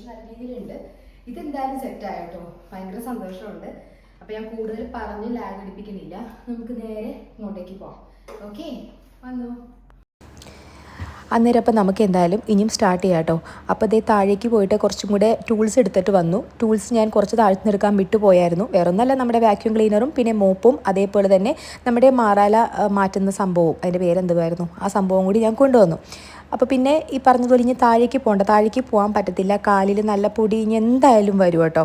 അത്യാവശ്യം നല്ല രീതിയിലുണ്ട്. ഇതെന്തായാലും സെറ്റായിട്ടോ ഭയങ്കര സന്തോഷമുണ്ട്. അപ്പോൾ ഞാൻ കൂടുതൽ പറഞ്ഞ് ലാഗ് അടിപ്പിക്കുന്നില്ല നമുക്ക് നേരെ ഇങ്ങോട്ടേക്ക് പോവാം. ഓക്കെ വന്നു. അന്നേരം അപ്പം നമുക്ക് എന്തായാലും ഇനിയും സ്റ്റാർട്ട് ചെയ്യാം കേട്ടോ അപ്പോൾ അതേ താഴേക്ക് പോയിട്ട് കുറച്ചും കൂടെ ടൂൾസ് എടുത്തിട്ട് വന്നു. ടൂൾസ് ഞാൻ കുറച്ച് താഴ്ത്തി നിൽക്കാൻ വിട്ടുപോയായിരുന്നു വേറെ ഒന്നല്ല നമ്മുടെ വാക്യൂം ക്ലീനറും പിന്നെ മോപ്പും അതേപോലെ തന്നെ നമ്മുടെ മാറാല മാറ്റുന്ന സംഭവവും. അതിന്റെ പേരെന്തുമായിരുന്നു ആ സംഭവം കൂടി ഞാൻ കൊണ്ടുവന്നു. അപ്പോൾ പിന്നെ ഈ പറഞ്ഞതുപോലെ ഇനി താഴേക്ക് പോകണ്ട താഴേക്ക് പോകാൻ പറ്റത്തില്ല. കാലിൽ നല്ല പൊടി ഇനി എന്തായാലും വരും കേട്ടോ.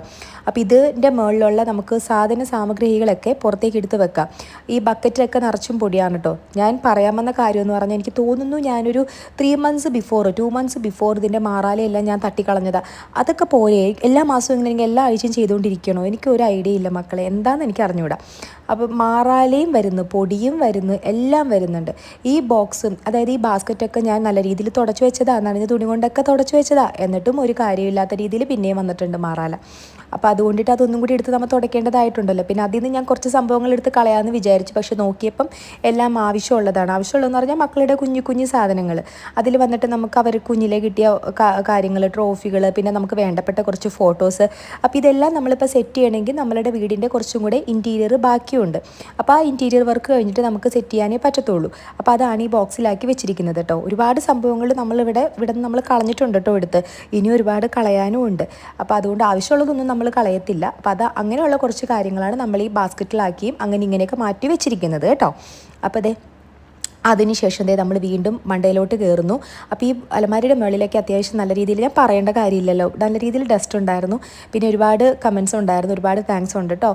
അപ്പോൾ ഇതിന്റെ മുകളിലുള്ള നമുക്ക് സാധന സാമഗ്രികളൊക്കെ പുറത്തേക്ക് എടുത്ത് വെക്കാം. ഈ ബക്കറ്റിലൊക്കെ നിറച്ചും പൊടിയാണ് കേട്ടോ. ഞാൻ പറയാൻ വന്ന കാര്യം എന്ന് പറഞ്ഞാൽ എനിക്ക് തോന്നുന്നു ഞാനൊരു three months before two months before ഇതിന്റെ മാറാലയെല്ലാം ഞാൻ തട്ടിക്കളഞ്ഞതാണ് അതൊക്കെ പോലെ എല്ലാ മാസവും ഇങ്ങനെ എനിക്ക് എല്ലാ ആഴ്ചയും ചെയ്തുകൊണ്ടിരിക്കണോ? എനിക്ക് ഒരു ഐഡിയ ഇല്ല മക്കളെ. എന്താണെന്ന് എനിക്ക് അറിഞ്ഞുകൂടാ അപ്പോൾ മാറാലയും വരുന്നു പൊടിയും വരുന്നു എല്ലാം വരുന്നുണ്ട്. ഈ ബോക്സും അതായത് ഈ ബാസ്ക്കറ്റൊക്കെ ഞാൻ നല്ല തുടച്ചു വെച്ചതാ നനഞ്ഞ തുണി കൊണ്ടൊക്കെ തുടച്ചു വെച്ചതാ. എന്നിട്ടും ഒരു കാര്യമില്ലാത്ത രീതിയിൽ പിന്നെയും വന്നിട്ടുണ്ട് മാറാല. അപ്പോൾ അതുകൊണ്ടിട്ട് അതൊന്നും കൂടി എടുത്ത് നമ്മൾ തുടയ്ക്കേണ്ടതായിട്ടുണ്ടല്ലോ പിന്നെ അതിൽ നിന്ന് ഞാൻ കുറച്ച് സംഭവങ്ങൾ എടുത്ത് കളയാമെന്ന് വിചാരിച്ചു. പക്ഷേ നോക്കിയപ്പം എല്ലാം ആവശ്യമുള്ളതാണ്. ആവശ്യമുള്ളതെന്ന് പറഞ്ഞാൽ മക്കളുടെ കുഞ്ഞു കുഞ്ഞു സാധനങ്ങൾ അതിൽ വന്നിട്ട് നമുക്ക് അവർ കുഞ്ഞിലെ കിട്ടിയ കാര്യങ്ങൾ ട്രോഫികൾ പിന്നെ നമുക്ക് വേണ്ടപ്പെട്ട കുറച്ച് ഫോട്ടോസ്. അപ്പോൾ ഇതെല്ലാം നമ്മളിപ്പോൾ സെറ്റ് ചെയ്യണമെങ്കിൽ നമ്മളുടെ വീടിന്റെ കുറച്ചും കൂടെ ഇന്റീരിയർ ബാക്കിയുണ്ട്. അപ്പോൾ ആ ഇന്റീരിയർ വർക്ക് കഴിഞ്ഞിട്ട് നമുക്ക് സെറ്റ് ചെയ്യാനേ പറ്റത്തുള്ളൂ. അപ്പോൾ അതാണ് ഈ ബോക്സിലാക്കി വെച്ചിരിക്കുന്നത് കേട്ടോ ഒരുപാട് സംഭവങ്ങൾ നമ്മളിവിടെ ഇവിടെ നിന്ന് നമ്മൾ കളഞ്ഞിട്ടുണ്ട് കേട്ടോ എടുത്ത്. ഇനി ഒരുപാട് കളയാനും ഉണ്ട്. അപ്പോൾ അതുകൊണ്ട് ആവശ്യമുള്ളതൊന്നും നമ്മൾ കളയത്തില്ല. അപ്പോൾ അത് അങ്ങനെയുള്ള കുറച്ച് കാര്യങ്ങളാണ് നമ്മൾ ഈ ബാസ്ക്കറ്റിലാക്കിയും അങ്ങനെ ഇങ്ങനെയൊക്കെ മാറ്റി വെച്ചിരിക്കുന്നത് കേട്ടോ. അപ്പോൾ അതെ അതിനുശേഷം ദേ നമ്മൾ വീണ്ടും മണ്ടയിലോട്ട് കയറുന്നു അപ്പോൾ ഈ അലമാരിയുടെ മുകളിലേക്ക് അത്യാവശ്യം നല്ല രീതിയിൽ ഞാൻ പറയേണ്ട കാര്യമില്ലല്ലോ. നല്ല രീതിയിൽ ഡസ്റ്റ് ഉണ്ടായിരുന്നു. പിന്നെ ഒരുപാട് കമൻസ് ഉണ്ടായിരുന്നു. ഒരുപാട് താങ്ക്സ് ഉണ്ട് കേട്ടോ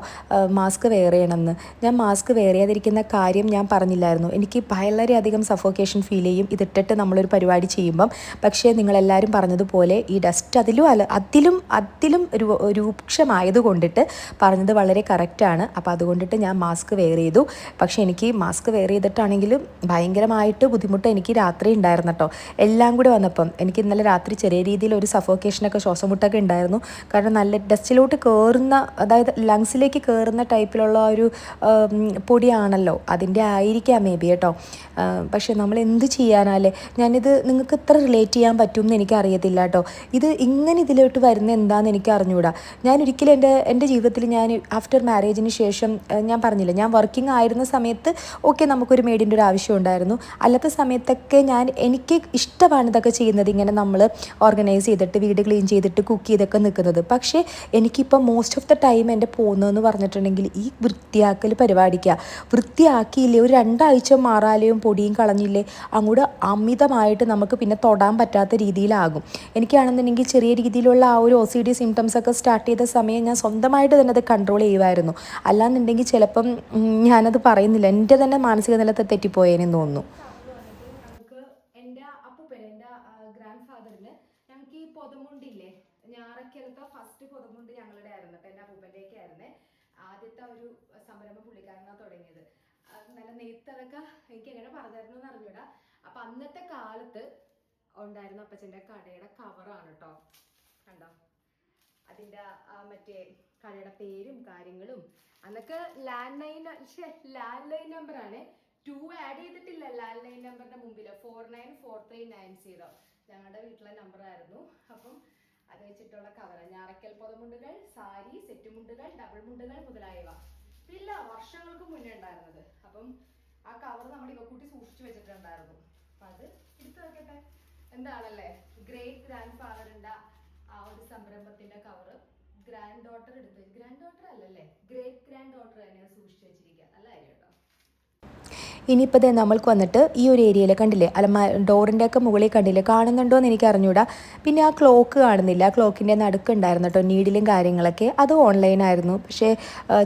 മാസ്ക് വെയർ ചെയ്യണമെന്ന്. ഞാൻ മാസ്ക് വെയർ ചെയ്യാതിരിക്കുന്ന കാര്യം ഞാൻ പറഞ്ഞില്ലായിരുന്നു. എനിക്ക് വളരെയധികം സഫോക്കേഷൻ ഫീൽ ചെയ്യും. ഇതിട്ടിട്ട് നമ്മളൊരു പരിപാടി ചെയ്യുമ്പം. പക്ഷേ നിങ്ങളെല്ലാവരും പറഞ്ഞതുപോലെ ഈ ഡസ്റ്റ് അതിലും അല്ല അതിലും അതിലും രൂക്ഷമായത് കൊണ്ടിട്ട് പറഞ്ഞത് വളരെ കറക്റ്റാണ് അപ്പോൾ അതുകൊണ്ടിട്ട് ഞാൻ മാസ്ക് വെയർ ചെയ്തു. പക്ഷേ എനിക്ക് മാസ്ക് വെയർ ചെയ്തിട്ടാണെങ്കിലും ഭയങ്കരമായിട്ട് ബുദ്ധിമുട്ട് എനിക്ക് രാത്രി ഉണ്ടായിരുന്നു കേട്ടോ എല്ലാം കൂടി വന്നപ്പം എനിക്ക് ഇന്നലെ രാത്രി ചെറിയ രീതിയിൽ ഒരു സഫോക്കേഷനൊക്കെ ശ്വാസമുട്ടൊക്കെ ഉണ്ടായിരുന്നു. കാരണം നല്ല ഡസ്റ്റിലോട്ട് കയറുന്ന അതായത് ലങ്സിലേക്ക് കയറുന്ന ടൈപ്പിലുള്ള ഒരു പൊടിയാണല്ലോ. അതിന്റെ ആയിരിക്കാം മേ ബി കേട്ടോ. പക്ഷേ നമ്മൾ എന്ത് ചെയ്യാനാലേ? ഞാനിത് നിങ്ങൾക്ക് ഇത്ര റിലേറ്റ് ചെയ്യാൻ പറ്റും എന്ന് എനിക്ക് അറിയത്തില്ല കേട്ടോ ഇത് ഇങ്ങനെ ഇതിലോട്ട് വരുന്ന എന്താണെന്ന് എനിക്ക് അറിഞ്ഞുകൂടാ ഞാൻ ഒരിക്കലും എന്റെ എന്റെ ജീവിതത്തിൽ ഞാൻ ആഫ്റ്റർ മാരേജിന് ശേഷം ഞാൻ പറഞ്ഞില്ല ഞാൻ വർക്കിംഗ് ആയിരുന്ന സമയത്ത് ഓക്കെ നമുക്കൊരു മെയ്ഡിന്റെ ഒരു ആവശ്യം ഉണ്ടായിരുന്നു. അല്ലാത്ത സമയത്തൊക്കെ ഞാൻ എനിക്ക് ഇഷ്ടമാണ് ഇതൊക്കെ ചെയ്യുന്നത്. ഇങ്ങനെ നമ്മൾ ഓർഗനൈസ് ചെയ്തിട്ട് വീട് ക്ലീൻ ചെയ്തിട്ട് കുക്ക് ചെയ്തൊക്കെ നിൽക്കുന്നത്. പക്ഷേ എനിക്കിപ്പോൾ മോസ്റ്റ് ഓഫ് ദ ടൈം എന്റെ പോകുന്നതെന്ന് പറഞ്ഞിട്ടുണ്ടെങ്കിൽ ഈ വൃത്തിയാക്കൽ പരിപാടിക്കുക വൃത്തിയാക്കിയില്ലേ ഒരു രണ്ടാഴ്ച മാറാലെയും പൊടിയും കളഞ്ഞില്ലേ അങ്ങോട്ട് അമിതമായിട്ട് നമുക്ക് പിന്നെ തൊടാൻ പറ്റാത്ത രീതിയിലാകും. എനിക്കാണെന്നുണ്ടെങ്കിൽ ചെറിയ രീതിയിലുള്ള ആ ഒരു ഒ സി ഡി സിംറ്റംസ് ഒക്കെ സ്റ്റാർട്ട് ചെയ്ത സമയം ഞാൻ സ്വന്തമായിട്ട് തന്നെ അത് കൺട്രോൾ ചെയ്യുമായിരുന്നു അല്ലാന്നുണ്ടെങ്കിൽ ചിലപ്പം ഞാനത് പറയുന്നില്ല. എന്റെ തന്നെ മാനസിക നിലത്തെ തെറ്റിപ്പോയേനെന്ന് തോന്നുന്നു. എന്റെ ഈ ഫസ്റ്റ് ആദ്യത്തെ ഒരു സംരംഭം പുള്ളിക്കാരനാണ് തുടങ്ങിയത്. നല്ല നെയ്ത്തതൊക്കെ എനിക്ക് എങ്ങനെ പറഞ്ഞു എന്ന് അറിഞ്ഞൂടാ. അപ്പൊ അന്നത്തെ കാലത്ത് ഉണ്ടായിരുന്ന അപ്പച്ചന്റെ കടയുടെ കവറാണ് കേട്ടോ കണ്ടോ? അതിന്റെ മറ്റേ കടയുടെ പേരും കാര്യങ്ങളും. അന്നൊക്കെ ലാൻഡ് ലൈൻ ലാൻഡ് ലൈൻ നമ്പറാണ് ടു ആഡ് ചെയ്തിട്ടില്ല ലാൻഡ് ലൈൻ നമ്പറിന്റെ മുമ്പിൽ four nine four three nine zero ഞങ്ങളുടെ വീട്ടിലെ നമ്പർ ആയിരുന്നു. അപ്പം അത് വെച്ചിട്ടുള്ള കവർ ഞാറക്കൽ പൊതമുണ്ടുകൾ സാരി സെറ്റ് മുണ്ടുകൾ ഡബിൾ മുണ്ടുകൾ മുതലായവ. ഇല്ല വർഷങ്ങൾക്ക് മുന്നേ ഉണ്ടായിരുന്നത്. അപ്പം ആ കവർ നമ്മൾ ഇവക്കൂട്ടി സൂക്ഷിച്ചു വെച്ചിട്ടുണ്ടായിരുന്നു. അപ്പൊ അത് എടുത്തു നോക്കട്ടെ എന്താണല്ലേ? ഗ്രേറ്റ് ഗ്രാൻഡ് ഫാദറിന്റെ ആ ഒരു സംരംഭത്തിന്റെ കവറ് ഗ്രാൻഡ് ഡോട്ടർ എടുത്തു ഗ്രാൻഡ് ഡോട്ടർ അല്ലല്ലേ? ഗ്രേറ്റ് ഗ്രാൻഡ് ഡോട്ടർ തന്നെ സൂക്ഷിച്ചു വെച്ചിരിക്കുക. നല്ല കാര്യം ഇനിയിപ്പോൾ ദേ നമ്മൾക്ക് വന്നിട്ട് ഈ ഒരു ഏരിയയിൽ കണ്ടില്ലേ? അലമാ ഡോറിന്റെ ഒക്കെ മുകളിൽ കണ്ടില്ലേ? കാണുന്നുണ്ടോ എന്ന് എനിക്ക് അറിഞ്ഞൂടാ. പിന്നെ ആ ക്ലോക്ക് കാണുന്നില്ല. ആ ക്ലോക്കിന്റെ നടുക്ക് ഉണ്ടായിരുന്നു കേട്ടോ നീഡിലും കാര്യങ്ങളൊക്കെ. അത് ഓൺലൈനായിരുന്നു പക്ഷേ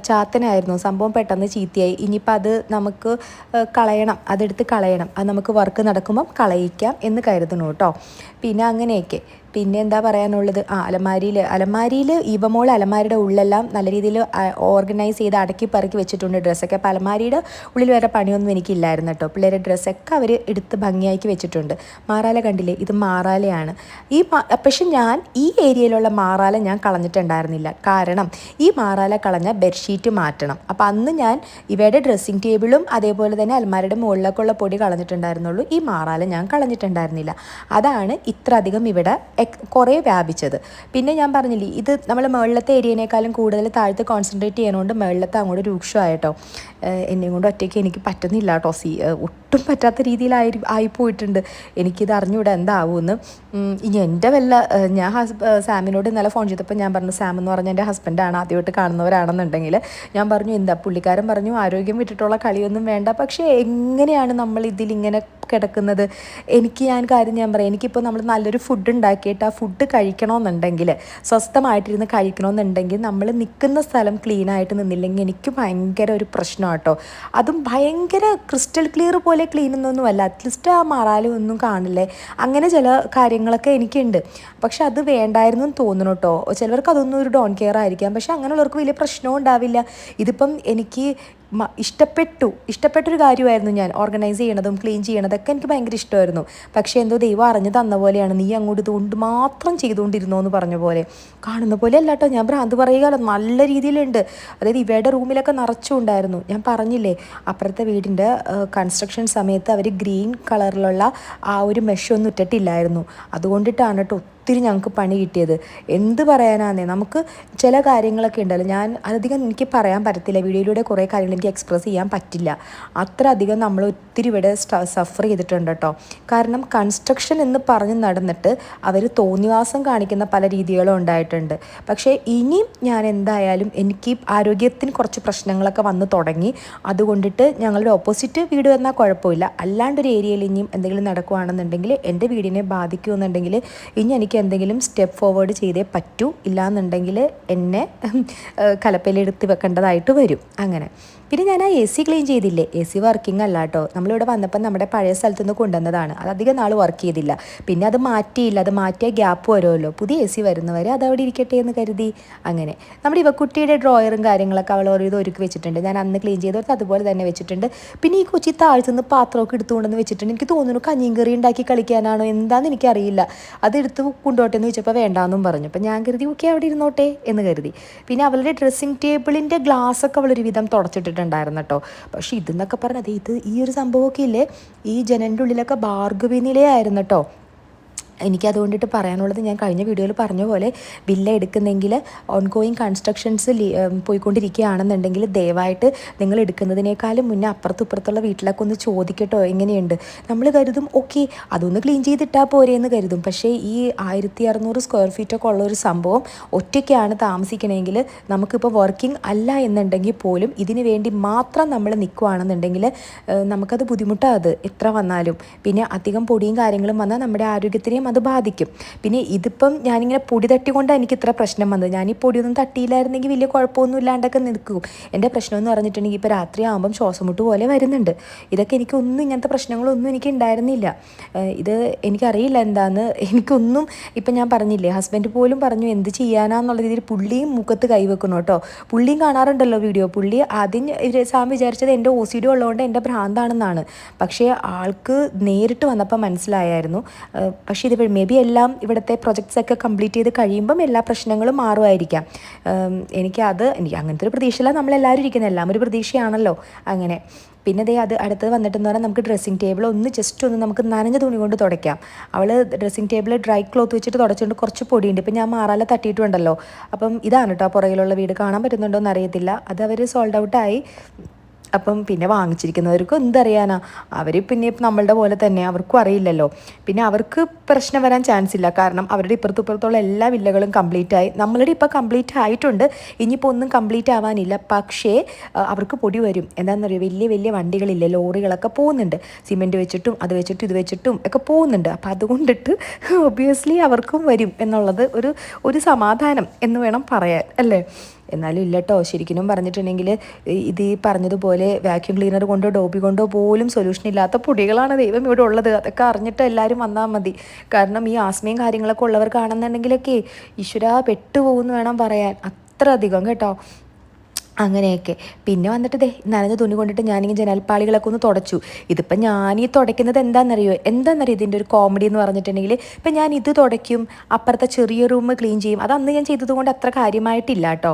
ചാത്തനായിരുന്നു. സംഭവം പെട്ടെന്ന് ചീത്തയായി. ഇനിയിപ്പോൾ അത് നമുക്ക് കളയണം. അതെടുത്ത് കളയണം. അത് നമുക്ക് വർക്ക് നടക്കുമ്പം കളയിക്കാം എന്ന് കരുതണു കേട്ടോ. പിന്നെ അങ്ങനെയൊക്കെ. പിന്നെ എന്താ പറയാനുള്ളത്? ആ അലമാരിയിൽ അലമാരിയിൽ ഇവമോൾ അലമാരിയുടെ ഉള്ളെല്ലാം നല്ല രീതിയിൽ ഓർഗനൈസ് ചെയ്ത് അടക്കി പറക്കി വെച്ചിട്ടുണ്ട് ഡ്രസ്സൊക്കെ. അപ്പോൾ അലമാരിയുടെ ഉള്ളിൽ വേറെ പണിയൊന്നും എനിക്കില്ലായിരുന്നു കേട്ടോ. പിള്ളേരുടെ ഡ്രസ്സൊക്കെ അവർ എടുത്ത് ഭംഗിയാക്കി വെച്ചിട്ടുണ്ട്. മാറാല കണ്ടില്ലേ? ഇത് മാറാലയാണ്. ഈ പക്ഷെ ഞാൻ ഈ ഏരിയയിലുള്ള മാറാല ഞാൻ കളഞ്ഞിട്ടുണ്ടായിരുന്നില്ല. കാരണം ഈ മാറാല കളഞ്ഞ ബെഡ്ഷീറ്റ് മാറ്റണം. അപ്പോൾ അന്ന് ഞാൻ ഇവയുടെ ഡ്രസ്സിങ് ടേബിളും അതേപോലെ തന്നെ അലമാരയുടെ മുകളിലൊക്കെ ഉള്ള പൊടി കളഞ്ഞിട്ടുണ്ടായിരുന്നുള്ളൂ. ഈ മാറാല ഞാൻ കളഞ്ഞിട്ടുണ്ടായിരുന്നില്ല. അതാണ് ഇത്ര അധികം ഇവിടെ കുറേ വ്യാപിച്ചത്. പിന്നെ ഞാൻ പറഞ്ഞില്ലേ ഇത് നമ്മൾ മുകളിലത്തെ ഏരിയനേക്കാളും കൂടുതൽ താഴത്ത് കോൺസെൻട്രേറ്റ് ചെയ്യണോണ്ട് മുകളിലത്തെ അങ്ങോട്ട് രൂക്ഷമായിട്ടോ എന്നെ കൊണ്ട് ഒറ്റയ്ക്ക് എനിക്ക് പറ്റുന്നില്ല കേട്ടോ സി ഒട്ടും പറ്റാത്ത രീതിയിലായി ആയിപ്പോയിട്ടുണ്ട് എനിക്കിത് അറിഞ്ഞൂടെ എന്താവുമെന്ന് ഇനി എന്റെ വല്ല ഞാൻ ഹസ് സാമിനോട് ഇന്നലെ ഫോൺ ചെയ്തപ്പോൾ ഞാൻ പറഞ്ഞു സാം എന്ന് പറഞ്ഞ എന്റെ ഹസ്ബൻഡാണ് ആദ്യമായിട്ട് കാണുന്നവരാണെന്നുണ്ടെങ്കിൽ ഞാൻ പറഞ്ഞു എന്താ? പുള്ളിക്കാരൻ പറഞ്ഞു ആരോഗ്യം വിട്ടിട്ടുള്ള കളിയൊന്നും വേണ്ട. പക്ഷേ എങ്ങനെയാണ് നമ്മൾ ഇതിലിങ്ങനെ കിടക്കുന്നത്? എനിക്ക് ഞാൻ കാര്യം ഞാൻ പറയാം. എനിക്കിപ്പോൾ നമ്മൾ നല്ലൊരു ഫുഡ് ഉണ്ടാക്കിയിട്ട് ആ ഫുഡ് കഴിക്കണമെന്നുണ്ടെങ്കിൽ സ്വസ്ഥമായിട്ടിരുന്ന് കഴിക്കണമെന്നുണ്ടെങ്കിൽ നമ്മൾ നിൽക്കുന്ന സ്ഥലം ക്ലീൻ ആയിട്ട് നിന്നില്ലെങ്കിൽ എനിക്ക് ഭയങ്കര ഒരു പ്രശ്നം കേട്ടോ അതും ഭയങ്കര ക്രിസ്റ്റൽ ക്ലിയർ പോലെ ക്ലീൻ ഒന്നൊന്നുമല്ല അറ്റ്ലീസ്റ്റ് ആ മറാലും ഒന്നും കാണില്ലേ? അങ്ങനെ ചില കാര്യങ്ങളൊക്കെ എനിക്കുണ്ട്. പക്ഷെ അത് വേണ്ടായിരുന്നു തോന്നുന്നു കേട്ടോ. ചിലവർക്ക് അതൊന്നും ഒരു ഡോൺ കെയർ ആയിരിക്കാം. പക്ഷെ അങ്ങനെയുള്ളവർക്ക് വലിയ പ്രശ്നവും ഉണ്ടാവില്ല. ഇതിപ്പം എനിക്ക് ഇഷ്ടപ്പെട്ടു. ഇഷ്ടപ്പെട്ടൊരു കാര്യമായിരുന്നു ഞാൻ. ഓർഗനൈസ് ചെയ്യണതും ക്ലീൻ ചെയ്യണതൊക്കെ എനിക്ക് ഭയങ്കര ഇഷ്ടമായിരുന്നു. പക്ഷേ എന്തോ ദൈവം അറിഞ്ഞു തന്ന പോലെയാണ് നീ അങ്ങോട്ട് ഇതുകൊണ്ട് മാത്രം ചെയ്തുകൊണ്ടിരുന്നോ എന്ന് പറഞ്ഞ പോലെ. കാണുന്ന പോലെ അല്ല കേട്ടോ ഞാൻ ഭ്രാന്ത് പറയുകയല്ല നല്ല രീതിയിലുണ്ട്. അതായത് ഇവയുടെ റൂമിലൊക്കെ നിറച്ചുണ്ടായിരുന്നു. ഞാൻ പറഞ്ഞില്ലേ അപ്പുറത്തെ വീടിന്റെ കൺസ്ട്രക്ഷൻ സമയത്ത് അവർ ഗ്രീൻ കളറിലുള്ള ആ ഒരു മെഷൊന്നും ഇട്ടിട്ടില്ലായിരുന്നു. അതുകൊണ്ടിട്ടാണ് കേട്ടോ ഒത്തിരി ഞങ്ങൾക്ക് പണി കിട്ടിയത്. എന്ത് പറയാനാന്നേ? നമുക്ക് ചില കാര്യങ്ങളൊക്കെ ഉണ്ടല്ലോ. ഞാൻ അധികം എനിക്ക് പറയാൻ പറ്റത്തില്ല. വീഡിയോയിലൂടെ കുറേ കാര്യങ്ങൾ എനിക്ക് എക്സ്പ്രസ് ചെയ്യാൻ പറ്റില്ല. അത്ര അധികം നമ്മൾ ഒത്തിരി ഇവിടെ സഫർ ചെയ്തിട്ടുണ്ട് കേട്ടോ കാരണം കൺസ്ട്രക്ഷൻ എന്ന് പറഞ്ഞ് നടന്നിട്ട് അവർ തോന്നിവാസം കാണിക്കുന്ന പല രീതികളും ഉണ്ടായിട്ടുണ്ട്. പക്ഷേ ഇനിയും ഞാൻ എന്തായാലും എനിക്ക് ആരോഗ്യത്തിന് കുറച്ച് പ്രശ്നങ്ങളൊക്കെ വന്ന് തുടങ്ങി. അതുകൊണ്ടിട്ട് ഞങ്ങളുടെ ഓപ്പോസിറ്റ് വീട് വന്നാൽ കുഴപ്പമില്ല. അല്ലാണ്ടൊരു ഏരിയയിൽ ഇനിയും എന്തെങ്കിലും നടക്കുകയാണെന്നുണ്ടെങ്കിൽ എന്റെ വീടിനെ ബാധിക്കുമെന്നുണ്ടെങ്കിൽ ഇനി എനിക്ക് എന്തെങ്കിലും സ്റ്റെപ്പ് ഫോർവേഡ് ചെയ്തേ പറ്റൂ. ഇല്ലാന്നുണ്ടെങ്കിൽ എന്നെ കലപ്പയിലെടുത്ത് വെക്കേണ്ടതായിട്ട് വരും. അങ്ങനെ. പിന്നെ ഞാൻ ആ എ സി ക്ലീൻ ചെയ്തില്ലേ? എ സി വർക്കിംഗ് അല്ല കേട്ടോ നമ്മളിവിടെ വന്നപ്പോൾ നമ്മുടെ പഴയ സ്ഥലത്ത് നിന്ന് കൊണ്ടുവന്നതാണ്. അത് അധികം നാൾ വർക്ക് ചെയ്തില്ല. പിന്നെ അത് മാറ്റിയില്ല. അത് മാറ്റിയ ഗ്യാപ്പ് വരുമല്ലോ. പുതിയ എ സി വരുന്നവരെ അത് അവിടെ ഇരിക്കട്ടെ എന്ന് കരുതി. അങ്ങനെ. നമ്മുടെ ഇവ കുട്ടിയുടെ ഡ്രോയറും കാര്യങ്ങളൊക്കെ അവൾ ഓരോ ഇത് ഒരുക്കി വെച്ചിട്ടുണ്ട്. ഞാൻ അന്ന് ക്ലീൻ ചെയ്തവർക്ക് അതുപോലെ തന്നെ വെച്ചിട്ടുണ്ട്. പിന്നെ ഈ കൊച്ചി താഴ്ത്തുനിന്ന് പാത്രമൊക്കെ എടുത്തുകൊണ്ടെന്ന് വെച്ചിട്ടുണ്ട്. എനിക്ക് തോന്നുന്നു കഞ്ഞിയും കറി ഉണ്ടാക്കി കളിക്കാനാണോ? എന്താണെന്ന് എനിക്കറിയില്ല. അത് എടുത്ത് കൊണ്ടോട്ടെ എന്ന് ചോദിച്ചപ്പോൾ വേണ്ടാന്നും പറഞ്ഞു. അപ്പം ഞാൻ കരുതി ഓക്കെ അവിടെ ഇരുന്നോട്ടെ എന്ന് കരുതി. പിന്നെ അവളുടെ ഡ്രസ്സിങ് ടേബിളിന്റെ ഗ്ലാസ്സൊക്കെ അവളൊരു വിധം തുടച്ചിട്ടിട്ടുണ്ടായിരുന്നു കേട്ടോ. പക്ഷേ ഇതെന്നൊക്കെ പറഞ്ഞത് ഇത് ഈ ഒരു സംഭവമൊക്കെ ഇല്ലേ? ഈ ജനലിന്റെ ഉള്ളിലൊക്കെ ഭാർഗവിനിലയായിരുന്നു കേട്ടോ. എനിക്ക് അതുകൊണ്ടിട്ട് പറയാനുള്ളത് ഞാൻ കഴിഞ്ഞ വീഡിയോയിൽ പറഞ്ഞ പോലെ വില്ല എടുക്കുന്നെങ്കിൽ ഓൺഗോയിങ് കൺസ്ട്രക്ഷൻസ് പോയിക്കൊണ്ടിരിക്കുകയാണെന്നുണ്ടെങ്കിൽ ദയവായിട്ട് നിങ്ങൾ എടുക്കുന്നതിനേക്കാളും മുന്നേ അപ്പുറത്തും ഇപ്പുറത്തുള്ള വീട്ടിലൊക്കെ ഒന്ന് ചോദിക്കട്ടോ എങ്ങനെയുണ്ട്? നമ്മൾ കരുതും ഓക്കെ അതൊന്ന് ക്ലീൻ ചെയ്തിട്ടാൽ പോരെ എന്ന് കരുതും. പക്ഷേ ഈ ആയിരത്തി അറുന്നൂറ് സ്ക്വയർ ഫീറ്റൊക്കെ ഉള്ള ഒരു സംഭവം ഒറ്റയ്ക്കാണ് താമസിക്കണമെങ്കിൽ നമുക്കിപ്പോൾ വർക്കിംഗ് അല്ല എന്നുണ്ടെങ്കിൽ പോലും ഇതിന് വേണ്ടി മാത്രം നമ്മൾ നിൽക്കുകയാണെന്നുണ്ടെങ്കിൽ നമുക്കത് ബുദ്ധിമുട്ടാണ് അത് എത്ര വന്നാലും. പിന്നെ അധികം പൊടിയും കാര്യങ്ങളും വന്നാൽ നമ്മുടെ ആരോഗ്യത്തിനെയും അത് ബാധിക്കും. പിന്നെ ഇതിപ്പം ഞാനിങ്ങനെ പൊടി തട്ടിക്കൊണ്ടാണ് എനിക്ക് ഇത്ര പ്രശ്നം വന്നത്. ഞാൻ ഈ പൊടിയൊന്നും തട്ടിയില്ലായിരുന്നെങ്കിൽ വലിയ കുഴപ്പമൊന്നും ഇല്ലാണ്ടൊക്കെ നിൽക്കും. എന്റെ പ്രശ്നം എന്ന് പറഞ്ഞിട്ടുണ്ടെങ്കിൽ ഇപ്പോൾ രാത്രി ആകുമ്പം ശ്വാസം മുട്ട് പോലെ വരുന്നുണ്ട്. ഇതൊക്കെ എനിക്കൊന്നും ഇങ്ങനത്തെ പ്രശ്നങ്ങളൊന്നും എനിക്ക് ഉണ്ടായിരുന്നില്ല. ഇത് എനിക്കറിയില്ല എന്താന്ന്. എനിക്കൊന്നും ഇപ്പം ഞാൻ പറഞ്ഞില്ലേ ഹസ്ബൻഡ് പോലും പറഞ്ഞു എന്ത് ചെയ്യാനാന്നുള്ള രീതിയിൽ പുള്ളിയും മുഖത്ത് കൈവെക്കണം കേട്ടോ. പുള്ളിയും കാണാറുണ്ടല്ലോ വീഡിയോ. പുള്ളി ആദ്യം സാം വിചാരിച്ചത് എന്റെ ഒ സി ഡി ഉള്ളതുകൊണ്ട് എന്റെ ഭ്രാന്താണെന്നാണ്. പക്ഷേ ആൾക്ക് നേരിട്ട് വന്നപ്പോൾ മനസ്സിലായായിരുന്നു. പക്ഷേ ഇത് മേ ബി എല്ലാം ഇവിടുത്തെ പ്രൊജക്ട്സ് ഒക്കെ കംപ്ലീറ്റ് ചെയ്ത് കഴിയുമ്പം എല്ലാ പ്രശ്നങ്ങളും മാറുമായിരിക്കാം. എനിക്കത് എനിക്ക് അങ്ങനത്തെ ഒരു പ്രതീക്ഷയില്ല. നമ്മളെല്ലാവരും ഇരിക്കുന്നത് എല്ലാം ഒരു പ്രതീക്ഷയാണല്ലോ. അങ്ങനെ. പിന്നെ ദേ അത് അടുത്തത് വന്നിട്ടെന്ന് പറഞ്ഞാൽ നമുക്ക് ഡ്രസ്സിങ് ടേബിൾ ഒന്ന് ജസ്റ്റ് ഒന്ന് നമുക്ക് നനഞ്ഞ തുണി കൊണ്ട് തുടയ്ക്കാം. അവൾ ഡ്രസ്സിങ് ടേബിൾ ഡ്രൈ ക്ലോത്ത് വെച്ചിട്ട് തുടച്ചുകൊണ്ട് കുറച്ച് പൊടിയുണ്ട്. ഇപ്പം ഞാൻ മാറാല തട്ടിയിട്ടുണ്ടല്ലോ. അപ്പം ഇതാണ് കേട്ടോ പുറകിലുള്ള വീട് കാണാൻ പറ്റുന്നുണ്ടോ എന്ന് അറിയത്തില്ല. അത് അവർ സോൾഡ് ഔട്ടായി അപ്പം പിന്നെ വാങ്ങിച്ചിരിക്കുന്നവർക്കും എന്തറിയാനാ? അവർ പിന്നെ നമ്മളുടെ പോലെ തന്നെ അവർക്കും അറിയില്ലല്ലോ. പിന്നെ അവർക്ക് പ്രശ്നം വരാൻ ചാൻസ് ഇല്ല. കാരണം അവരുടെ ഇപ്പുറത്തുപ്പുറത്തുള്ള എല്ലാ വില്ലകളും കംപ്ലീറ്റ് ആയി. നമ്മളുടെ ഇപ്പോൾ കംപ്ലീറ്റ് ആയിട്ടുണ്ട്. ഇനിയിപ്പോൾ ഒന്നും കംപ്ലീറ്റ് ആവാനില്ല. പക്ഷേ അവർക്ക് പൊടി വരും. എന്താണെന്നറിയോ? വലിയ വലിയ വണ്ടികളില്ലേ ലോറികളൊക്കെ പോകുന്നുണ്ട്. സിമെന്റ് വെച്ചിട്ടും അത് വെച്ചിട്ടും ഇത് വെച്ചിട്ടും ഒക്കെ പോകുന്നുണ്ട്. അപ്പം അതുകൊണ്ടിട്ട് ഒബിയസ്ലി അവർക്കും വരും എന്നുള്ളത് ഒരു ഒരു സമാധാനം എന്ന് വേണം പറയാൻ. അല്ലേ? എന്നാലും ഇല്ല കേട്ടോ ശരിക്കും പറഞ്ഞിട്ടുണ്ടെങ്കിൽ ഇത് ഈ പറഞ്ഞതുപോലെ വാക്യൂം ക്ലീനർ കൊണ്ടോ ഡോബി കൊണ്ടോ പോലും സൊല്യൂഷൻ ഇല്ലാത്ത പൊടികളാണ് ദൈവം ഇവിടെ ഉള്ളത്. അതൊക്കെ അറിഞ്ഞിട്ട് എല്ലാവരും വന്നാൽ മതി. കാരണം ഈ ആസ്മയും കാര്യങ്ങളൊക്കെ ഉള്ളവർക്കാണെന്നുണ്ടെങ്കിലൊക്കെ ഈശ്വര പെട്ടുപോകുമെന്ന് വേണം പറയാൻ. അത്ര അധികം കേട്ടോ. അങ്ങനെയൊക്കെ. പിന്നെ വന്നിട്ട് ദേ നനഞ്ഞ തുണി കൊണ്ടിട്ട് ഞാനിങ്ങനെ ജനൽപ്പാളികളൊക്കെ ഒന്ന് തുടച്ചു. ഇതിപ്പോൾ ഞാൻ ഈ തുടയ്ക്കുന്നത് എന്താണെന്നറിയോ എന്താണെന്നറിയോ ഇതിന്റെ ഒരു കോമഡി എന്ന് പറഞ്ഞിട്ടുണ്ടെങ്കിൽ ഇപ്പം ഞാൻ ഇത് തുടയ്ക്കും അപ്പുറത്തെ ചെറിയ റൂം ക്ലീൻ ചെയ്യും. അത് അന്ന് ഞാൻ ചെയ്തതുകൊണ്ട് അത്ര കാര്യമായിട്ടില്ല കേട്ടോ.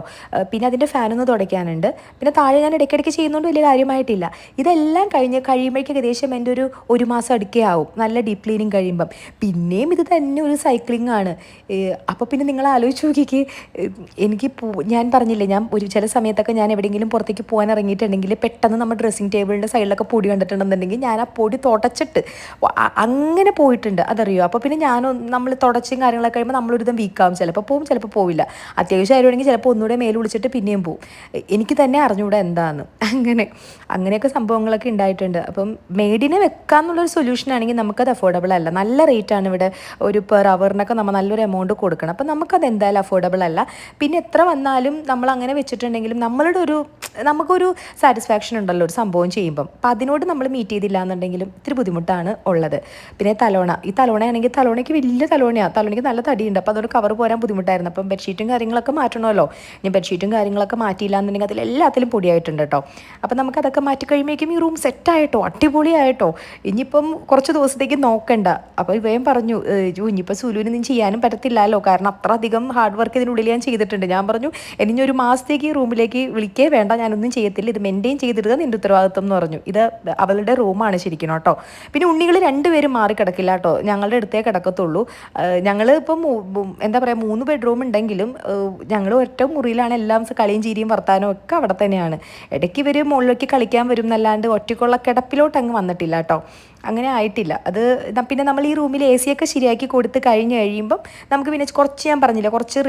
പിന്നെ അതിന്റെ ഫാനൊന്ന് തുടയ്ക്കാനുണ്ട്. പിന്നെ താഴെ ഞാൻ ഇടയ്ക്കിടയ്ക്ക് ചെയ്യുന്നതുകൊണ്ട് വലിയ കാര്യമായിട്ടില്ല. ഇതെല്ലാം കഴിഞ്ഞ് കഴിയുമ്പോഴേക്കും ഏകദേശം എന്റെ ഒരു ഒരു മാസം അടുക്കേ ആവും. നല്ല ഡീപ്പ് ക്ലീനിങ് കഴിയുമ്പം. പിന്നെയും ഇത് തന്നെ ഒരു സൈക്ലിംഗ് ആണ്. അപ്പോൾ പിന്നെ നിങ്ങൾ ആലോചിച്ച് നോക്കിക്ക് എനിക്ക് ഞാൻ പറഞ്ഞില്ലേ ഞാൻ ഒരു ചില സമയത്തൊക്കെ ഞാൻ എവിടെയെങ്കിലും പുറത്തേക്ക് പോകാൻ ഇറങ്ങിയിട്ടുണ്ടെങ്കിൽ പെട്ടെന്ന് നമ്മൾ ഡ്രസ്സിങ് ടേബിളിന്റെ സൈഡിലൊക്കെ പൊടി കണ്ടിട്ടുണ്ടെന്നുണ്ടെങ്കിൽ ഞാൻ ആ പൊടി തുടച്ചിട്ട് അങ്ങനെ പോയിട്ടുണ്ട്. അതറിയോ? അപ്പോൾ പിന്നെ ഞാൻ നമ്മൾ തുടച്ചും കാര്യങ്ങളൊക്കെ കഴിയുമ്പോൾ നമ്മളൊരു ദിവസം വീക്കാവും ചിലപ്പോൾ പോവും ചിലപ്പോൾ പോവില്ല. അത്യാവശ്യം ആയിരുന്നെങ്കിൽ ചിലപ്പോൾ ഒന്നുകൂടെ മേലെ വിളിച്ചിട്ട് പിന്നെയും പോവും. എനിക്ക് തന്നെ അറിഞ്ഞുകൂടെ എന്താന്ന്. അങ്ങനെ അങ്ങനെയൊക്കെ സംഭവങ്ങളൊക്കെ ഉണ്ടായിട്ടുണ്ട്. അപ്പം മെയ്ഡിനെ വെക്കാമെന്നുള്ളൊരു സൊല്യൂഷൻ ആണെങ്കിൽ നമുക്കത് അഫോർഡബിൾ അല്ല. നല്ല റേറ്റ് ആണ് ഇവിടെ ഒരു പെർ അവറിനൊക്കെ നമ്മൾ നല്ലൊരു എമൗണ്ട് കൊടുക്കണം. അപ്പം നമുക്കത് എന്തായാലും അഫോർഡബിൾ അല്ല. പിന്നെ എത്ര വന്നാലും നമ്മൾ അങ്ങനെ വെച്ചിട്ടുണ്ടെങ്കിലും നമ്മളുടെ ഒരു നമുക്കൊരു സാറ്റിസ്ഫാക്ഷൻ ഉണ്ടല്ലോ ഒരു സംഭവം ചെയ്യുമ്പം. അപ്പം അതിനോട് നമ്മൾ മീറ്റ് ചെയ്തില്ല എന്നുണ്ടെങ്കിലും ഇത്തിരി ബുദ്ധിമുട്ടാണ് ഉള്ളത്. പിന്നെ തലോണ. ഈ തലോണയാണെങ്കിൽ തലോണയ്ക്ക് വലിയ തലോണയാണ് തലോണയ്ക്ക് നല്ല തടിയുണ്ട്. അപ്പോൾ അതുകൊണ്ട് കവർ പോരാൻ ബുദ്ധിമുട്ടായിരുന്നു. അപ്പം ബെഡ്ഷീറ്റും കാര്യങ്ങളൊക്കെ മാറ്റണമല്ലോ. ഇനി ബെഡ്ഷീറ്റും കാര്യങ്ങളൊക്കെ മാറ്റിയില്ല എന്നുണ്ടെങ്കിൽ അതിൽ എല്ലാത്തിലും പൊടിയായിട്ടുണ്ട് കേട്ടോ. അപ്പം നമുക്ക് അതൊക്കെ മാറ്റി കഴിയുമ്പോഴേക്കും ഈ റൂം സെറ്റായിട്ടോ അടിപൊളിയായിട്ടോ ഇനിയിപ്പം കുറച്ച് ദിവസത്തേക്ക് നോക്കണ്ട. അപ്പോൾ ഇവയും പറഞ്ഞു "ഏഹ്, ഇനിയിപ്പോൾ സുലുവിന് നീ ചെയ്യാനും പറ്റത്തില്ലല്ലോ. കാരണം അത്ര അധികം ഹാർഡ് വർക്ക് ഇതിനുള്ളിൽ ഞാൻ ചെയ്തിട്ടുണ്ട്. ഞാൻ പറഞ്ഞു ഇനി ഒരു മാസത്തേക്ക് ഈ റൂമിലേക്ക് വിളിക്കേ വേണ്ട ഞാനൊന്നും ചെയ്യത്തില്ല ഇത് മെയിന്റെയിൻ ചെയ്തിരുന്നത് നിന്റെ ഉത്തരവാദിത്വം എന്ന് പറഞ്ഞു. ഇത് അവളുടെ റൂമാണ് ശരിക്കും കേട്ടോ. പിന്നെ ഉണ്ണികൾ രണ്ടുപേരും മാറി കിടക്കില്ല കേട്ടോ. ഞങ്ങളുടെ അടുത്തേ കിടക്കത്തുള്ളൂ. ഞങ്ങൾ ഇപ്പം എന്താ പറയുക മൂന്ന് ബെഡ്റൂം ഉണ്ടെങ്കിലും ഞങ്ങൾ ഒറ്റ മുറിയിലാണ് എല്ലാം കളിയും ചീരിയും വർത്താനവും ഒക്കെ അവിടെ തന്നെയാണ്. ഇടയ്ക്ക് ഇവർ മുകളിലേക്ക് കളിക്കാൻ വരും എന്നല്ലാണ്ട് ഒറ്റയ്ക്കുള്ള കിടപ്പിലോട്ട് അങ്ങ് വന്നിട്ടില്ല കേട്ടോ. അങ്ങനെ ആയിട്ടില്ല. അത് പിന്നെ നമ്മൾ ഈ റൂമിൽ എ സി ഒക്കെ ശരിയാക്കി കൊടുത്ത് കഴിഞ്ഞ് കഴിയുമ്പം നമുക്ക് പിന്നെ കുറച്ച് ഞാൻ പറഞ്ഞില്ല കുറച്ച്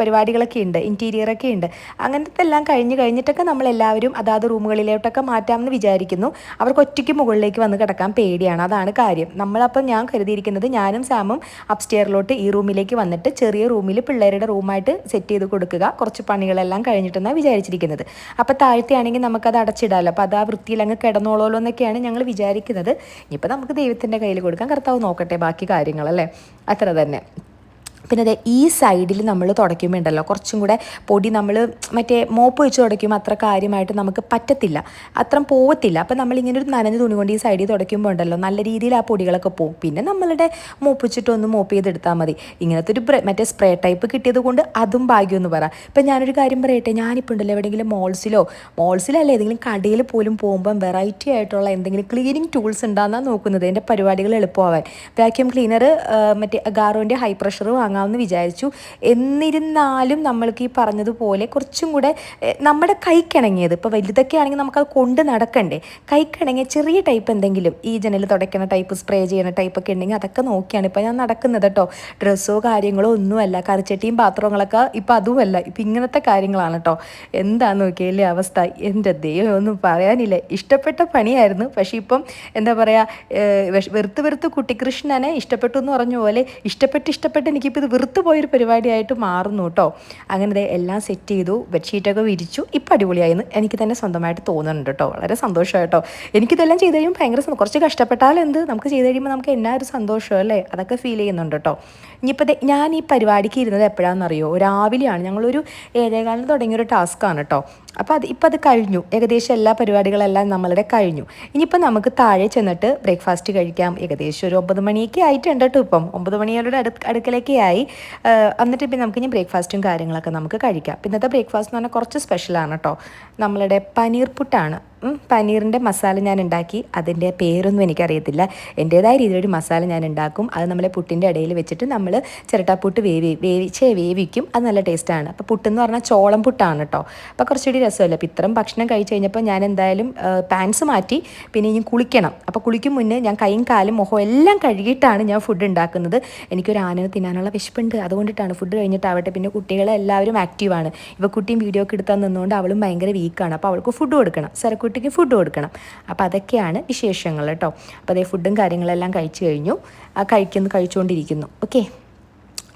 പരിപാടികളൊക്കെ ഉണ്ട് ഇന്റീരിയറൊക്കെ ഉണ്ട്. അങ്ങനത്തെ എല്ലാം കഴിഞ്ഞ് കഴിഞ്ഞിട്ടൊക്കെ നമ്മളെല്ലാവരും അതാത് റൂമുകളിലോട്ടൊക്കെ മാറ്റാമെന്ന് വിചാരിക്കുന്നു. അവർക്ക് ഒറ്റയ്ക്ക് മുകളിലേക്ക് വന്ന് കിടക്കാൻ പേടിയാണ് അതാണ് കാര്യം. നമ്മളപ്പം ഞാൻ കരുതിയിരിക്കുന്നത് ഞാനും സാമും അപ്സ്റ്റെയറിലോട്ട് ഈ റൂമിലേക്ക് വന്നിട്ട് ചെറിയ റൂമിൽ പിള്ളേരുടെ റൂമായിട്ട് സെറ്റ് ചെയ്ത് കൊടുക്കുക കുറച്ച് പണികളെല്ലാം കഴിഞ്ഞിട്ടെന്നാണ് വിചാരിച്ചിരിക്കുന്നത്. അപ്പോൾ താഴത്തെയാണെങ്കിൽ നമുക്കത് അടച്ചിടാമല്ലോ അപ്പോൾ അത് ആ വൃത്തിയിൽ അങ്ങ് കിടന്നോളൂല്ലോ എന്നൊക്കെയാണ് ഞങ്ങൾ വിചാരിക്കുന്നത്. ഇനിയിപ്പോൾ നമുക്ക് ദൈവത്തിന്റെ കയ്യിൽ കൊടുക്കാം കർത്താവ് നോക്കട്ടെ ബാക്കി കാര്യങ്ങളല്ലേ? അത്ര തന്നെ. പിന്നെ അതെ ഈ സൈഡിൽ നമ്മൾ തുടയ്ക്കുമ്പോൾ ഉണ്ടല്ലോ കുറച്ചും കൂടെ പൊടി നമ്മൾ മറ്റേ മോപ്പ് വെച്ച് തുടയ്ക്കുമ്പോൾ അത്ര കാര്യമായിട്ട് നമുക്ക് പറ്റത്തില്ല അത്ര പോവത്തില്ല. അപ്പം നമ്മൾ ഇങ്ങനെ ഒരു നനഞ്ഞ തുണി കൊണ്ട് ഈ സൈഡിൽ തുടയ്ക്കുമ്പോൾ ഉണ്ടല്ലോ നല്ല രീതിയിൽ ആ പൊടികളൊക്കെ പോകും പിന്നെ നമ്മളുടെ മോപ്പ് വെച്ചിട്ടൊന്ന് മോപ്പ് ചെയ്തെടുത്താൽ മതി. ഇങ്ങനത്തെ ഒരു മറ്റേ സ്പ്രേ ടൈപ്പ് കിട്ടിയത് കൊണ്ട് അതും ഭാഗ്യമെന്ന് പറ. ഇപ്പം ഞാനൊരു കാര്യം പറയട്ടെ ഞാനിപ്പോൾ ഉണ്ടല്ലോ എവിടെയെങ്കിലും മോൾസിലോ മോൾസിലല്ല ഏതെങ്കിലും കടയിൽ പോലും പോകുമ്പം വെറൈറ്റി ആയിട്ടുള്ള എന്തെങ്കിലും ക്ലീനിങ് ടൂൾസ് ഉണ്ടാകുന്ന നോക്കുന്നത്. എന്റെ പരിപാടികൾ എളുപ്പമാവാൻ. വാക്യൂം ക്ലീനർ മറ്റേ ഗാറോന്റെ ഹൈ പ്രഷർ വാങ്ങാമെന്ന് വിചാരിച്ചു. എന്നിരുന്നാലും നമ്മൾക്ക് ഈ പറഞ്ഞതുപോലെ കുറച്ചും കൂടെ നമ്മുടെ കൈക്കിണങ്ങിയത് ഇപ്പോൾ വലുതൊക്കെ ആണെങ്കിൽ നമുക്കത് കൊണ്ട് നടക്കണ്ടേ? കൈക്കിണങ്ങിയ ചെറിയ ടൈപ്പ് എന്തെങ്കിലും ഈ ജനൽ തുടയ്ക്കുന്ന ടൈപ്പ് സ്പ്രേ ചെയ്യുന്ന ടൈപ്പ് ഒക്കെ ഉണ്ടെങ്കിൽ അതൊക്കെ നോക്കിയാണ് ഇപ്പോൾ ഞാൻ നടക്കുന്നത് കേട്ടോ ഡ്രസ്സോ കാര്യങ്ങളോ ഒന്നുമല്ല കറിച്ചട്ടിയും പാത്രങ്ങളൊക്കെ ഇപ്പം അതുമല്ല ഇപ്പം ഇങ്ങനത്തെ കാര്യങ്ങളാണ് കേട്ടോ എന്താന്ന് നോക്കിയല്ലേ അവസ്ഥ? എന്റെ ദൈവം ഒന്നും പറയാനില്ല. ഇഷ്ടപ്പെട്ട പണിയായിരുന്നു. പക്ഷേ ഇപ്പം എന്താ പറയുക വെറുത്ത് വെറുത്ത് കുട്ടിക്കൃഷ്ണനെ ഇഷ്ടപ്പെട്ടു എന്ന് പറഞ്ഞ പോലെ ഇഷ്ടപ്പെട്ട് ഇഷ്ടപ്പെട്ട് എനിക്കിപ്പോൾ ഇത് വെറുത്ത് പോയൊരു പരിപാടിയായിട്ട് മാറുന്നു കേട്ടോ. അങ്ങനെ എല്ലാം സെറ്റ് ചെയ്തു ബെഡ്ഷീറ്റൊക്കെ വിരിച്ചു. ഇപ്പം അടിപൊളിയായെന്ന് എനിക്ക് തന്നെ സ്വന്തമായിട്ട് തോന്നുന്നുണ്ട് കേട്ടോ. വളരെ സന്തോഷം കേട്ടോ. എനിക്കിതെല്ലാം ചെയ്ത് കഴിയുമ്പോൾ ഭയങ്കര. കുറച്ച് കഷ്ടപ്പെട്ടാലും എന്ത്? നമുക്ക് ചെയ്ത് കഴിയുമ്പോൾ നമുക്ക് എന്നാ ഒരു സന്തോഷം അല്ലേ? അതൊക്കെ ഫീൽ ചെയ്യുന്നുണ്ട് കേട്ടോ. ഇനിയിപ്പോൾ ഞാൻ ഈ പരിപാടിക്ക് ഇരുന്നത് എപ്പോഴാണെന്നറിയോ രാവിലെയാണ്. ഞങ്ങളൊരു ഏഴേകാലിന് തുടങ്ങിയൊരു ടാസ്ക്കാണ് കേട്ടോ. അപ്പോൾ അത് ഇപ്പം അത് കഴിഞ്ഞു. ഏകദേശം എല്ലാ പരിപാടികളെല്ലാം നമ്മളുടെ കഴിഞ്ഞു. ഇനിയിപ്പോൾ നമുക്ക് താഴെ ചെന്നിട്ട് ബ്രേക്ക്ഫാസ്റ്റ് കഴിക്കാം. ഏകദേശം ഒരു ഒമ്പത് മണിയൊക്കെ ആയിട്ടുണ്ട് കേട്ടോ ഇപ്പം. ഒമ്പത് മണിയോടെ അടു അടുക്കലൊക്കെ ആയി. ആ, എന്നിട്ട് പിന്നെ നമുക്ക് ഇനി ബ്രേക്ക്ഫാസ്റ്റും കാര്യങ്ങളൊക്കെ നമുക്ക് കഴിക്കാം. ഇന്നത്തെ ബ്രേക്ക്ഫാസ്റ്റ് എന്ന് പറഞ്ഞാൽ കുറച്ച് സ്പെഷ്യലാണ് കേട്ടോ നമ്മളുടെ പനീർ പുട്ടാണ്. പനീറിന്റെ മസാല ഞാൻ ഉണ്ടാക്കി അതിന്റെ പേരൊന്നും എനിക്കറിയത്തില്ല. എന്റേതായ രീതിയിലൊരു മസാല ഞാൻ ഉണ്ടാക്കും അത് നമ്മളെ പുട്ടിന്റെ ഇടയിൽ വെച്ചിട്ട് നമ്മൾ ചിരട്ടാപ്പുട്ട് വേവി വേവിച്ച് വേവിക്കും. അത് നല്ല ടേസ്റ്റാണ്. അപ്പോൾ പുട്ടെന്ന് പറഞ്ഞാൽ ചോളം പുട്ടാണ് കേട്ടോ അപ്പോൾ കുറച്ചുകൂടി രസമല്ല? അപ്പോൾ ഇത്രയും ഭക്ഷണം കഴിച്ച് കഴിഞ്ഞപ്പോൾ ഞാൻ എന്തായാലും പാൻസ് മാറ്റി. പിന്നെ ഇനി കുളിക്കണം. അപ്പോൾ കുളിക്കും മുന്നേ ഞാൻ കൈയും കാലും മുഖം എല്ലാം കഴുകിയിട്ടാണ് ഞാൻ ഫുഡ് ഉണ്ടാക്കുന്നത്. എനിക്കൊരു ആനന് തിന്നാനുള്ള വിശപ്പുണ്ട്. അതുകൊണ്ടിട്ടാണ് ഫുഡ് കഴിഞ്ഞിട്ടാവട്ടെ. പിന്നെ കുട്ടികളെല്ലാവരും ആക്റ്റീവാണ്. ഇവ കുട്ടിയും വീഡിയോ ഒക്കെ എടുത്താൽ നിന്നുകൊണ്ട് അവളും ഭയങ്കര വീക്കാണ്. അപ്പോൾ അവൾക്ക് ഫുഡ് കൊടുക്കണം. സരക്കുട്ടിക്ക് ഫുഡ് കൊടുക്കണം. അപ്പോൾ അതൊക്കെയാണ് വിശേഷങ്ങൾ കേട്ടോ അപ്പോൾ അതേ ഫുഡും കാര്യങ്ങളെല്ലാം കഴിച്ചു കഴിഞ്ഞു. കഴിക്കുന്നു കഴിച്ചുകൊണ്ടിരിക്കുന്നു ഓക്കെ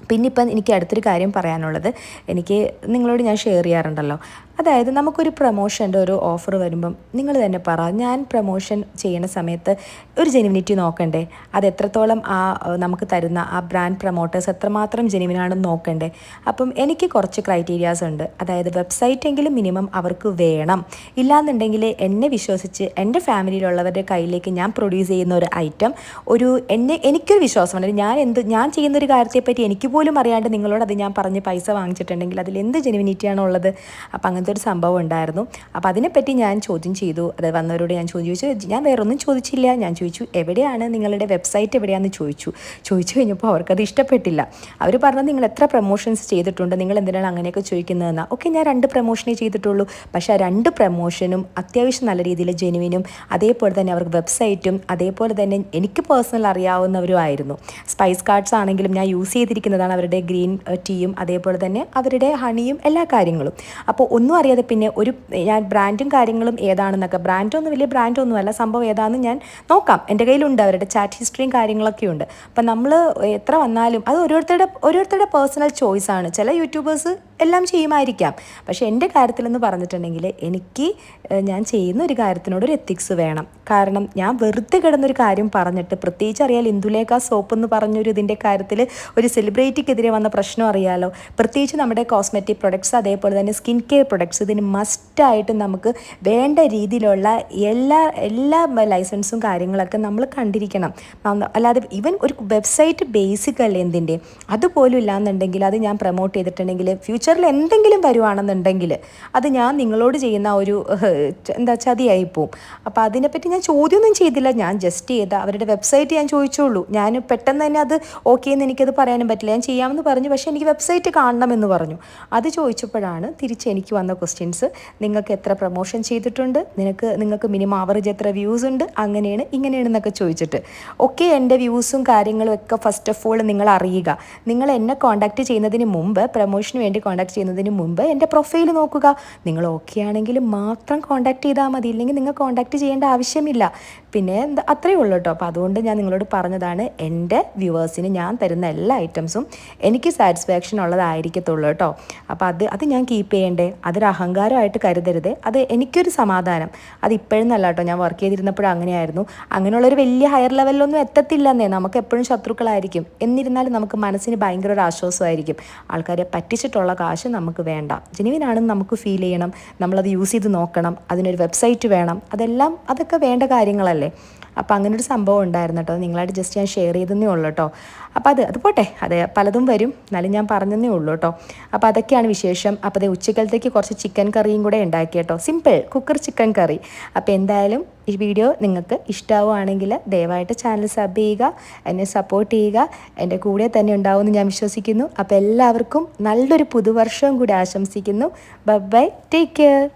പിന്നെ ഇപ്പം എനിക്ക് അടുത്തൊരു കാര്യം പറയാനുള്ളത്. എനിക്ക് നിങ്ങളോട് ഞാൻ ഷെയർ ചെയ്യാറുണ്ടല്ലോ. അതായത് നമുക്കൊരു പ്രൊമോഷന്റെ ഒരു ഓഫർ വരുമ്പം നിങ്ങൾ തന്നെ പറ ഞാൻ പ്രൊമോഷൻ ചെയ്യുന്ന സമയത്ത് ഒരു ജെനുവിനിറ്റി നോക്കണ്ടേ? അത് എത്രത്തോളം ആ നമുക്ക് തരുന്ന ആ ബ്രാൻഡ് പ്രൊമോട്ടേഴ്സ് എത്രമാത്രം ജെനുവിനാണെന്ന് നോക്കണ്ടേ? അപ്പം എനിക്ക് കുറച്ച് ക്രൈറ്റീരിയാസ് ഉണ്ട്. അതായത് വെബ്സൈറ്റ് എങ്കിലും മിനിമം അവർക്ക് വേണം. ഇല്ലാന്നുണ്ടെങ്കിൽ എന്നെ വിശ്വസിച്ച് എന്റെ ഫാമിലിയിലുള്ളവരുടെ കയ്യിലേക്ക് ഞാൻ പ്രൊഡ്യൂസ് ചെയ്യുന്ന ഒരു ഐറ്റം ഒരു എന്നെ എനിക്കൊരു വിശ്വാസമുണ്ട് ഞാൻ എന്ത് ഞാൻ ചെയ്യുന്നൊരു കാര്യത്തെപ്പറ്റി എനിക്ക് പോലും അറിയാണ്ട് നിങ്ങളോട് അത് ഞാൻ പറഞ്ഞ് പൈസ വാങ്ങിച്ചിട്ടുണ്ടെങ്കിൽ അതിൽ എന്ത് ജെനുവിനിറ്റിയാണോ ഉള്ളത് അപ്പം അങ്ങനത്തെ ഒരു സംഭവം ഉണ്ടായിരുന്നു. അപ്പോൾ അതിനെപ്പറ്റി ഞാൻ ചോദ്യം ചെയ്തു. അത് വന്നവരോട് ഞാൻ ചോദ്യം ചോദിച്ചു. ഞാൻ വേറെ ഒന്നും ചോദിച്ചില്ല. ഞാൻ ചോദിച്ചു എവിടെയാണ് നിങ്ങളുടെ വെബ്സൈറ്റ് എവിടെയാണെന്ന് ചോദിച്ചു? ചോദിച്ചു കഴിഞ്ഞപ്പോൾ അവർക്കത് ഇഷ്ടപ്പെട്ടില്ല. അവർ പറഞ്ഞു നിങ്ങൾ എത്ര പ്രൊമോഷൻസ് ചെയ്തിട്ടുണ്ട്? നിങ്ങൾ എന്തിനാണ് അങ്ങനെയൊക്കെ ചോദിക്കുന്നതെന്ന്? ഓക്കെ ഞാൻ രണ്ട് പ്രൊമോഷനേ ചെയ്തിട്ടുള്ളൂ. പക്ഷേ ആ രണ്ട് പ്രൊമോഷനും അത്യാവശ്യം നല്ല രീതിയിൽ ജെനുവിനും അതേപോലെ തന്നെ അവർക്ക് വെബ്സൈറ്റും അതേപോലെ തന്നെ എനിക്ക് പേഴ്സണൽ അറിയാവുന്നവരുമായിരുന്നു സ്പൈസ് കാർഡ്സ് ആണെങ്കിലും ഞാൻ യൂസ് ചെയ്തിരിക്കുന്നതാണ് അവരുടെ ഗ്രീൻ ടീയും അതേപോലെ തന്നെ അവരുടെ ഹണിയും എല്ലാ കാര്യങ്ങളും. അപ്പോൾ ഒന്നും അറിയാതെ പിന്നെ ഒരു ഞാൻ ബ്രാൻഡും കാര്യങ്ങളും ഏതാണെന്നൊക്കെ ബ്രാൻഡൊന്നും വലിയ ബ്രാൻഡൊന്നും അല്ല സംഭവം ഏതാണെന്ന് ഞാൻ നോക്കാം. എന്റെ കയ്യിലുണ്ട് അവരുടെ ചാറ്റ് ഹിസ്റ്ററിയും കാര്യങ്ങളൊക്കെ ഉണ്ട്. അപ്പം നമ്മൾ എത്ര വന്നാലും അത് ഓരോരുത്തരുടെ ഓരോരുത്തരുടെ പേഴ്സണൽ ചോയ്സാണ് ചില യൂട്യൂബേഴ്സ് എല്ലാം ചെയ്യുമായിരിക്കാം. പക്ഷേ എന്റെ കാര്യത്തിലെന്ന് പറഞ്ഞിട്ടുണ്ടെങ്കിൽ എനിക്ക് ഞാൻ ചെയ്യുന്ന ഒരു കാര്യത്തിനോട് ഒരു എത്തിക്സ് വേണം. കാരണം ഞാൻ വെറുതെ കിടന്നൊരു കാര്യം പറഞ്ഞിട്ട് പ്രത്യേകിച്ച് അറിയാൽ ഇന്ദുലേഖ സോപ്പ് എന്ന് പറഞ്ഞൊരു ഇതിന്റെ കാര്യത്തിൽ ഒരു സെലിബ്രിറ്റിക്കെതിരെ വന്ന പ്രശ്നം അറിയാലോ. പ്രത്യേകിച്ച് നമ്മുടെ കോസ്മെറ്റിക് പ്രൊഡക്ട്സ് അതേപോലെ തന്നെ സ്കിൻ കെയർ പ്രൊഡക്ട്സ് ഇതിന് മസ്റ്റായിട്ട് നമുക്ക് വേണ്ട രീതിയിലുള്ള എല്ലാ എല്ലാ ലൈസൻസും കാര്യങ്ങളൊക്കെ നമ്മൾ കണ്ടിരിക്കണം. അല്ലാതെ ഈവൻ ഒരു വെബ്സൈറ്റ് ബേസിക് അല്ലേ എന്തിന്റെ? അതുപോലും ഇല്ലാന്നുണ്ടെങ്കിൽ അത് ഞാൻ പ്രൊമോട്ട് ചെയ്തിട്ടുണ്ടെങ്കിൽ ഫ്യൂച്ചറിൽ എന്തെങ്കിലും വരുവാണെന്നുണ്ടെങ്കിൽ അത് ഞാൻ നിങ്ങളോട് ചെയ്യുന്ന ഒരു എന്താ ചതിയായി പോവും. അപ്പോൾ അതിനെപ്പറ്റി ഞാൻ ചോദ്യമൊന്നും ചെയ്തില്ല. ഞാൻ ജസ്റ്റ് ചെയ്ത അവരുടെ വെബ്സൈറ്റ് ഞാൻ ചോദിച്ചോളൂ. ഞാൻ പെട്ടെന്ന് തന്നെ അത് ഓക്കെ എന്ന് എനിക്കത് പറയാനും പറ്റില്ല. ഞാൻ ചെയ്യാമെന്ന് പറഞ്ഞു. പക്ഷേ എനിക്ക് വെബ്സൈറ്റ് കാണണമെന്ന് പറഞ്ഞു. അത് ചോദിച്ചപ്പോഴാണ് തിരിച്ച് എനിക്ക് വന്ന ക്വസ്റ്റ്യൻസ് നിങ്ങൾക്ക് എത്ര പ്രൊമോഷൻ ചെയ്തിട്ടുണ്ട്? നിനക്ക് നിങ്ങൾക്ക് മിനിമം ആവറേജ് എത്ര വ്യൂസ് ഉണ്ട്? അങ്ങനെയാണ് ഇങ്ങനെയാണ് എന്നൊക്കെ ചോദിച്ചിട്ട്. ഒക്കെ എന്റെ വ്യൂസും കാര്യങ്ങളും ഒക്കെ ഫസ്റ്റ് ഓഫ് ഓൾ നിങ്ങൾ അറിയുക. നിങ്ങൾ എന്നെ കോൺടാക്റ്റ് ചെയ്യുന്നതിന് മുമ്പ് പ്രൊമോഷന് വേണ്ടി കോൺടാക്ട് ചെയ്യുന്നതിന് മുമ്പ് എന്റെ പ്രൊഫൈൽ നോക്കുക. നിങ്ങൾ ഓക്കെ ആണെങ്കിൽ മാത്രം കോൺടാക്ട് ചെയ്താൽ മതി. ഇല്ലെങ്കിൽ നിങ്ങൾ കോൺടാക്ട് ചെയ്യേണ്ട ആവശ്യമില്ല. പിന്നെ അത്രയേ ഉള്ളൂ കേട്ടോ. അപ്പോൾ അതുകൊണ്ട് ഞാൻ നിങ്ങളോട് പറഞ്ഞതാണ് എന്റെ വ്യൂവേഴ്സിന് ഞാൻ തരുന്ന എല്ലാ ഐറ്റംസും എനിക്ക് സാറ്റിസ്ഫാക്ഷൻ ഉള്ളതായിരിക്കത്തുള്ളൂ കേട്ടോ. അപ്പോൾ അത് അത് ഞാൻ കീപ്പ് ചെയ്യേണ്ടേ? അതൊരു അഹങ്കാരമായിട്ട് കരുതരുത്. അത് എനിക്കൊരു സമാധാനം. അത് ഇപ്പോഴെന്നല്ല കേട്ടോ. ഞാൻ വർക്ക് ചെയ്തിരുന്നപ്പോഴും അങ്ങനെയായിരുന്നു. അങ്ങനെയുള്ളൊരു വലിയ ഹയർ ലെവലിലൊന്നും എത്തത്തില്ലെന്നേ. നമുക്ക് എപ്പോഴും ശത്രുക്കളായിരിക്കും. എന്നിരുന്നാലും നമുക്ക് മനസ്സിന് ഭയങ്കര ഒരു ആശ്വാസമായിരിക്കും. ആൾക്കാരെ പറ്റിച്ചിട്ടുള്ള കാശ് നമുക്ക് വേണ്ട. ജെനുവിനാണെന്ന് നമുക്ക് ഫീൽ ചെയ്യണം. നമ്മളത് യൂസ് ചെയ്ത് നോക്കണം. അതിനൊരു വെബ്സൈറ്റ് വേണം. അതെല്ലാം അതൊക്കെ വേണ്ട കാര്യങ്ങളല്ലേ? അപ്പോൾ അങ്ങനെ ഒരു സംഭവം ഉണ്ടായിരുന്നു കേട്ടോ. നിങ്ങളായിട്ട് ജസ്റ്റ് ഞാൻ ഷെയർ ചെയ്തതേ ഉള്ളൂ കേട്ടോ. അപ്പോൾ അത് അത് പോട്ടെ. അതെ പലതും വരും. എന്നാലും ഞാൻ പറഞ്ഞതേ ഉള്ളൂ കേട്ടോ. അപ്പോൾ അതൊക്കെയാണ് വിശേഷം. അപ്പോൾ അത് ഉച്ചക്കലത്തേക്ക് കുറച്ച് ചിക്കൻ കറിയും കൂടെ ഉണ്ടാക്കി കേട്ടോ. സിമ്പിൾ കുക്കർ ചിക്കൻ കറി അപ്പോൾ എന്തായാലും ഈ വീഡിയോ നിങ്ങൾക്ക് ഇഷ്ടമാവുകയാണെങ്കിൽ ദയവായിട്ട് ചാനൽ സബ് ചെയ്യുക എന്നെ സപ്പോർട്ട് ചെയ്യുക. എന്റെ കൂടെ തന്നെ ഉണ്ടാവുമെന്ന് ഞാൻ വിശ്വസിക്കുന്നു. അപ്പോൾ എല്ലാവർക്കും നല്ലൊരു പുതുവർഷവും കൂടി ആശംസിക്കുന്നു. Bye take care